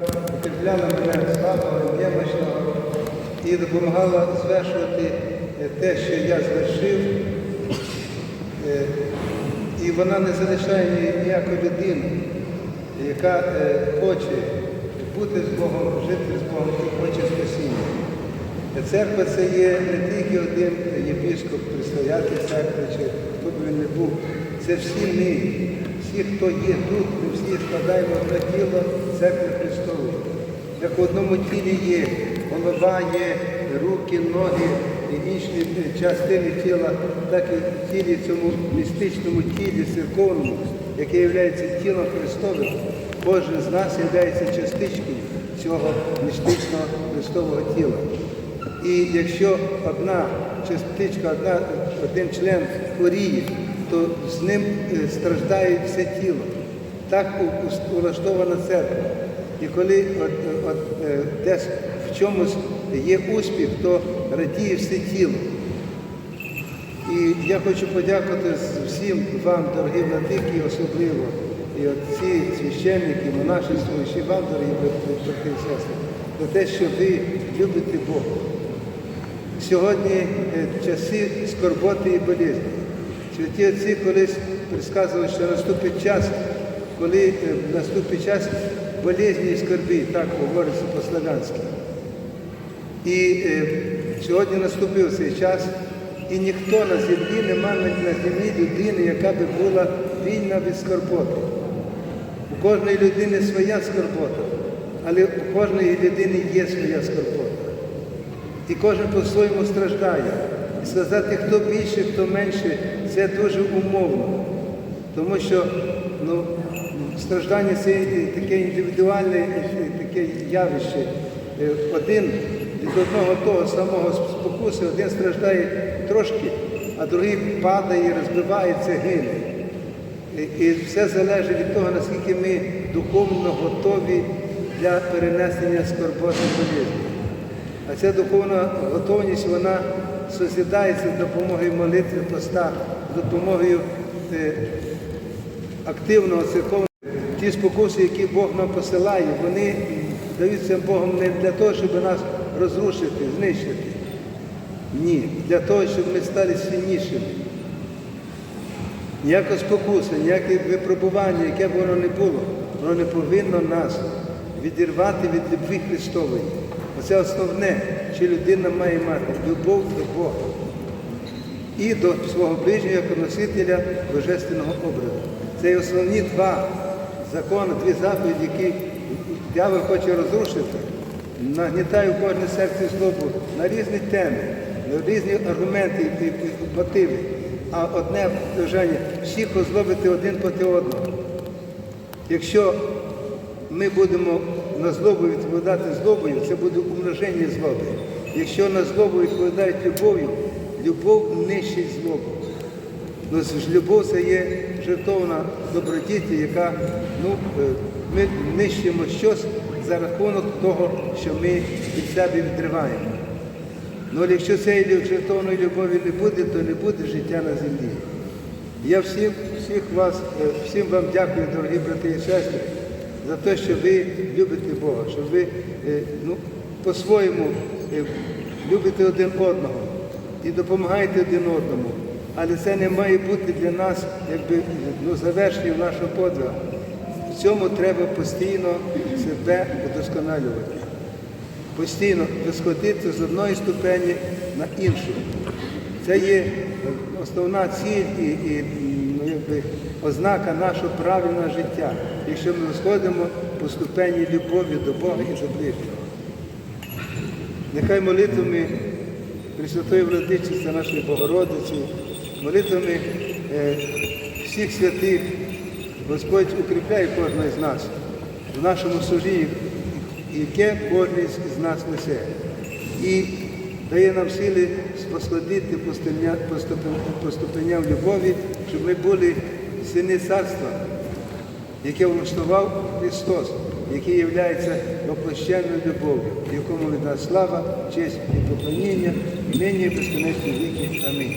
укріпляла мене слабого, немощного і допомагала звершувати е, те, що я звершив. Е, І вона не залишає ніякої людини, яка е, хоче бути з Богом, жити з Богом і хоче спасіння. Церква це є не тільки один єпископ, предстоятель церкви, чи хто б він не був. Це всі ми, всі, хто є тут, ми всі складаємо одне тіло церкви Христової. Як в одному тілі є голова, є руки, ноги і інші частини тіла, так і в тілі цьому містичному тілі церковному, яке є тілом Христовим, кожен з нас є частичкою цього містичного Христового тіла. І якщо одна частичка, одна, один член хворіє, то з ним е, страждає все тіло. Так улаштована церква. І коли от, от, е, десь в чомусь є успіх, то радіє все тіло. І я хочу подякувати всім вам, дорогі владики, особливо, і отці, священники, монашество, і вам, дорогі брати і сестри, за те, що ви любите Бога. Сьогодні е, часи скорботи і болізні. Святі отці колись предсказували, що наступить час, коли е, наступить час болезні і скорби, так говориться по-славянськи. І е, сьогодні наступив цей час, і ніхто на землі немає на землі людини, яка би була вільна від скорботи. У кожної людини своя скорбота, але у кожної людини є своя скорбота. І кожен по-своєму страждає. І сказати, хто більше, хто менше, це дуже умовно. Тому що ну, страждання це таке індивідуальне таке явище. Е, Один від одного того самого спокуси, один страждає трошки, а другий падає, розбивається, гине. І- все залежить від того, наскільки ми духовно готові для перенесення скорботи болезні. А ця духовна готовність, вона созідається з допомогою молитви поста, з допомогою е, активного церковного. Ті спокуси, які Бог нам посилає, вони даються Богом не для того, щоб нас розрушити, знищити. Ні, для того, щоб ми стали сильнішими. Ніяка спокуса, ніяке випробування, яке б воно не було, воно не повинно нас відірвати від любві Христової. Оце основне, що людина має мати любов до Бога і до свого ближнього як носителя божественного образу. Це є основні два закони, дві заповіді, які дьявол хоче розрушити, нагнітає в кожне серце злобу на різні теми, на різні аргументи і, і, і мотиви. А одне бажання всіх озлобити один проти одного. Якщо ми будемо на злобу відповідати злобою, це буде умноження злоби. Якщо на злобу відповідають любов'ю, любов нищить злобу. Ну, любов це є жертовна добродіті, яка ну, е, ми нищимо щось за рахунок того, що ми від себе відриваємо. Ну, якщо цієї жертовної любові не буде, то не буде життя на землі. Я всім, всіх вас, е, всім вам дякую, дорогі брати і сестри, за те, що ви любите Бога, що ви е, ну, по-своєму е, любите один одного і допомагаєте один одному. Але це не має бути для нас якби, ну, завершенням нашого подвигу. В цьому треба постійно себе удосконалювати. Постійно висходити з одної ступені на іншу. Це є основна ціль і, і якби, ознака нашого правильного життя, якщо ми сходимо по ступені любові до Бога і до ближнього. Нехай молитвами Пресвятої Владичиці нашої Богородиці, молитвами е, всіх святих, Господь укріпляє кожного з нас в нашому служінні, яке кожен з нас несе. І дає нам сили спосходити по ступеням любові, щоб ми були сини царства, яке влаштував Христос, який є воплощеною любов'ю, якому від нас слава, честь і поклоніння, і нині безконечні віки. Амінь.